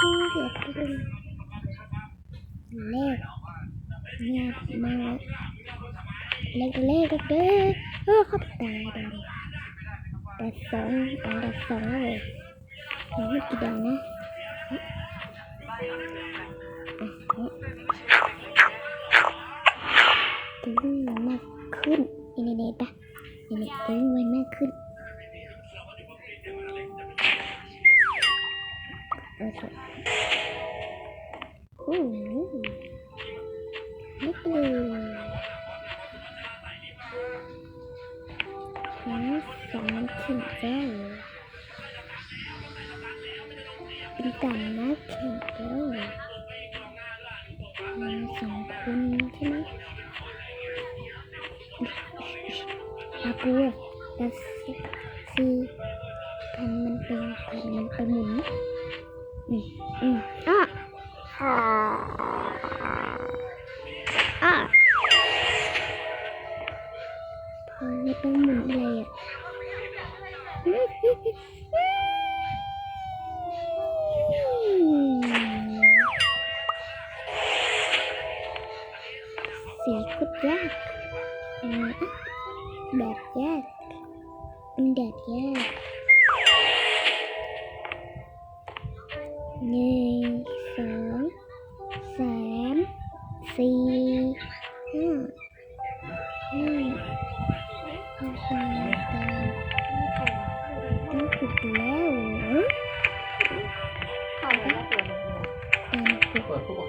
กูเกือบลืมเลขเงียบมาเลขเลขเลขเด้อเออเข้าตายดังแต่สองอัดสองเลยยังไม่กี่ดังนะถึงมันมากขึ้นอินี่นี่นี่ปะอินี่นี่ถึงมันมากขึ้น โอเคโอ้โหนิดเลยน้ำสองถึงได้เป็นกันนะแข่งแล้วมีสองคนใช่ไหมอากูอะดัสซีพันมันเป็นพันมันไปหมุน อะอ่พอนี่เป็นหมาเลยอะเสียกุดยากแดดยากแดดยาก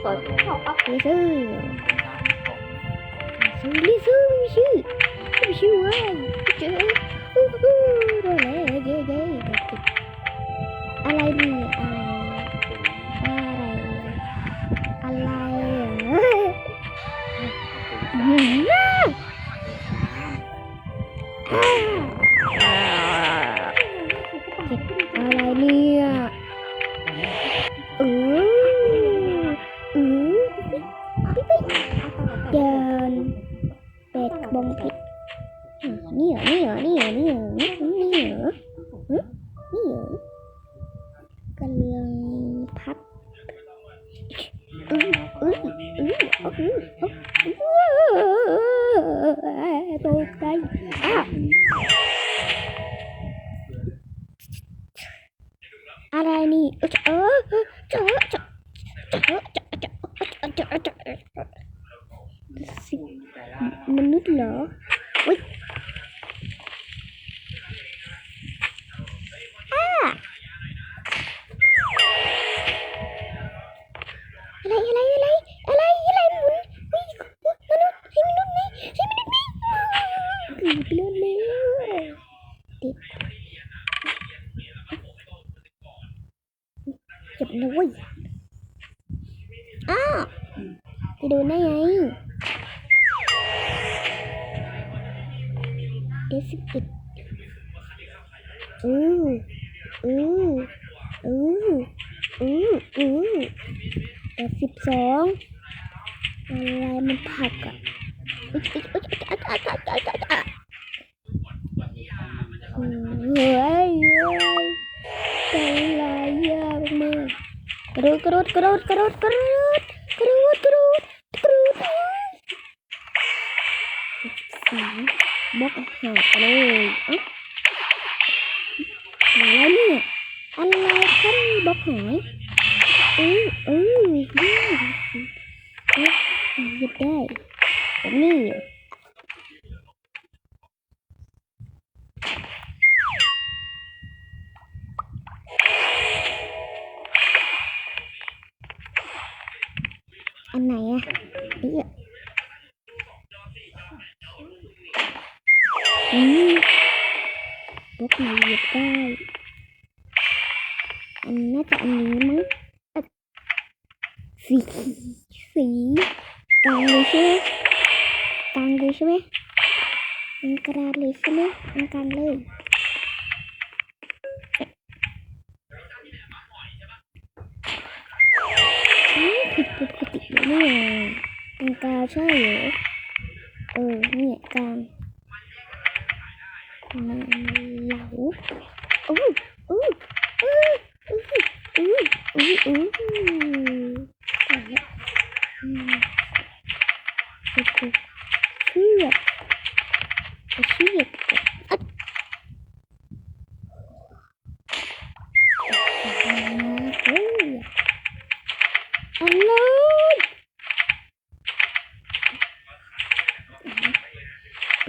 เปิดช่องปั๊บมีชื่อชื่อลิซูมีชื่อมีชื่อว่าเจออู้หูโดนเลยเย้เย้อะไรเนี่ย นี่เหรอนี่เหรอนี่เหรอนี่เหรอนี่เหรอนี่เหรอกำลังพับตกใจอ้าวอะไรนี่เออเจอเจอเจอเจอเจอเจอเจอมนุษย์เหรอ เจ็บนะเว้ยอ้าวไปดูได้ไงเอสิบเอ็ดอืออืออืออืออือแปดสิบสองอะไรมันผักอะอุ๊ยอุ๊ยอุ๊ยอ๊ะอ๊ะอ๊ะ kerut kerut kerut kerut kerut kerut kerut bok yang kerut mana nih anak kan bok hai uh uh ini gede ini นไรกันบล็อกหายเออเออนี่อะนี้อันไหนอะเอ๊ะอืมบล็อกไหนหยิบได้อันน่าจะอันนี้มั้งสีสีกลางเลยใช่ไหมกลางเลยใช่ไหมอันกระดาษเลยใช่ไหมอันกลางเลย นะเนี่ยอันกาใช่หรือเออเนี่ยกลางเหลาอู้อู้อู้อู้อู้อืออือก่อนละอืมโอ้โหเชือกเอาเชือกอัดเฮ้ยอันเลย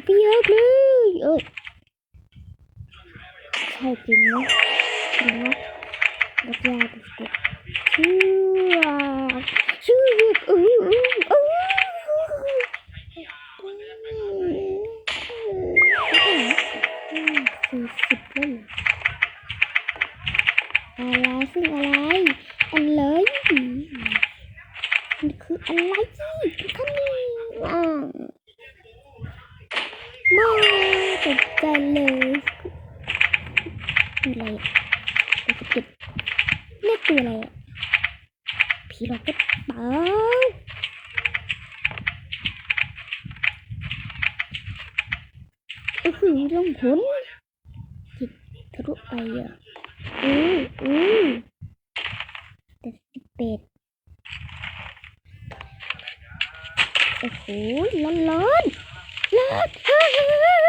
ไปเยอะเลยเอ้ยใช่จริงนะจริงนะรักยาดูสกุเชือชือกเออเออเออสี่สิบแล้วเหรออะไรซึ่งอะไรอะไรมันคืออะไรท่านนี่อ่ามาตกใจเลย อะไรอะมันจะเก็บเรียกตัวอะไรผีหลอกก็เปล่าก็คือลงผลจิตทะลุไปอะอืออือแต่สิบเป็ดโอ้โหร้อนร้อนร้อน